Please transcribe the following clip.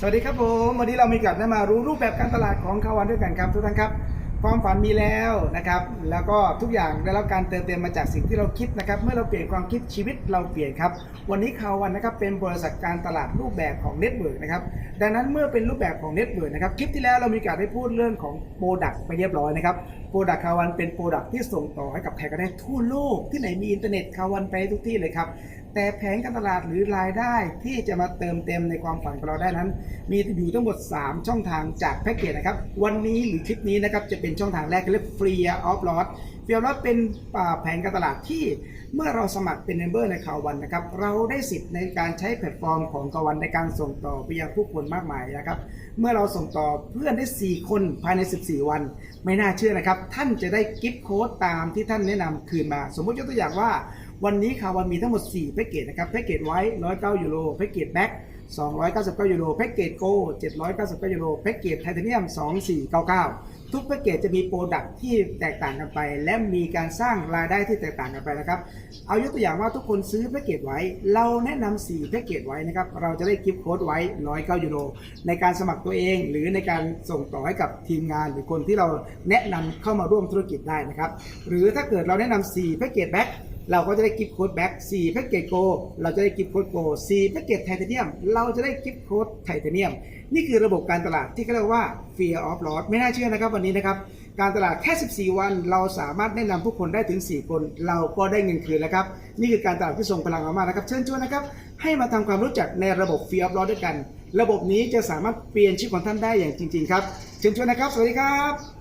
สวัสดีครับผมวันนี้เรามีกาสได้มารู้รูปแบบการตลาดของคาวันด้วยกันครับทุกท่านครับ ความฝันมีแล้วนะครับ แล้วก็ทุกอย่างได้รับการเติมเต็มมาจากสิ่งที่เราคิดนะครับ เมื่อเราเปลี่ยนความคิดชีวิตเราเปลี่ยนครับ วันนี้คาวันนะครับเป็นบริษัทการตลาดรูปแบบของเน็ตเวิร์กนะครับ ดังนั้นเมื่อเป็นรูปแบบของเน็ตเวิร์กนะครับ คลิปที่แล้วเรามีกาสได้พูดเรื่องของโปรดักต์ไปเรียบร้อยนะครับ โปรดักต์คาวันเป็นโปรดักต์ที่ส่งต่อให้กับใครก็ได้ทั่วโลกที่ไหนมีอินเทอร์เน็ตคาวันไปทุกที่เลยครับแต่แผนการตลาดหรือรายได้ที่จะมาเติมเต็มในความฝันของเราได้นั้น มีอยู่ทั้งหมด 3 ช่องทางจากแพ็กเกจนะครับ วันนี้หรือคลิปนี้นะครับจะเป็นช่องทางแรกเรียกฟรีออฟลอสฟรีออฟลอสเป็นแผนการตลาดที่เมื่อเราสมัครเป็นเมมเบอร์ในคาวันนะครับ เราได้สิทธิ์ในการใช้แพลตฟอร์มของคาวันในการส่งต่อไปยังผู้คนมากมายนะครับ เมื่อเราส่งต่อเพื่อนได้ 4 คนภายใน 14 วัน ไม่น่าเชื่อนะครับ ท่านจะได้กิฟต์โค้ดตามที่ท่านแนะนำคืนมา สมมติยกตัวอย่างว่า วันนี้คาวันมีทั้งหมด 4 แพ็กเกจนะครับ แพ็กเกจไว้ 109 ยูโร แพ็กเกจแบ็ค299 ยูโร แพ็กเกจโก799 ยูโร แพ็กเกจไทเทเนียม 2499 ทุกแพ็กเกจจะมีโปรดักที่แตกต่างกันไป และมีการสร้างรายได้ที่แตกต่างกันไปนะครับ เอายกตัวอย่างว่าทุกคนซื้อแพ็กเกจไว้ เราแนะนำ4แพ็กเกจไว้นะครับ เราจะได้กิฟต์โค้ดไว้ 109 ยูโร ในการสมัครตัวเอง หรือในการส่งต่อให้กับทีมงานหรือคนที่เราแนะนำเข้ามาร่วมธุรกิจได้นะครับ หรือถ้าเกิดเราแนะนำ4แพ็กเกจแบ็ค เราก็จะได้กิฟต์โค้ดแบ็ก4แพ็กเกจโกเราจะได้กิฟต์โค้ดโก4แพ็กเกจไทเทเนียม เราจะได้กิฟต์โค้ดไทเทเนียม นี่คือระบบการตลาดที่เขาเรียกว่า Fear of Loss ไม่น่าเชื่อนะครับวันนี้นะครับ การตลาดแค่ 14 วัน เราสามารถแนะนำผู้คนได้ถึง 4 คน เราก็ได้เงินคืนแล้วครับ นี่คือการตลาดที่ทรงพลังมากๆนะครับ เชิญชวนนะครับ ให้มาทำความรู้จักในระบบ Fear of Loss ด้วยกัน ระบบนี้จะสามารถเปลี่ยนชีวิตของท่านได้อย่างจริง ๆ ครับ เชิญชวนนะครับ สวัสดีครับ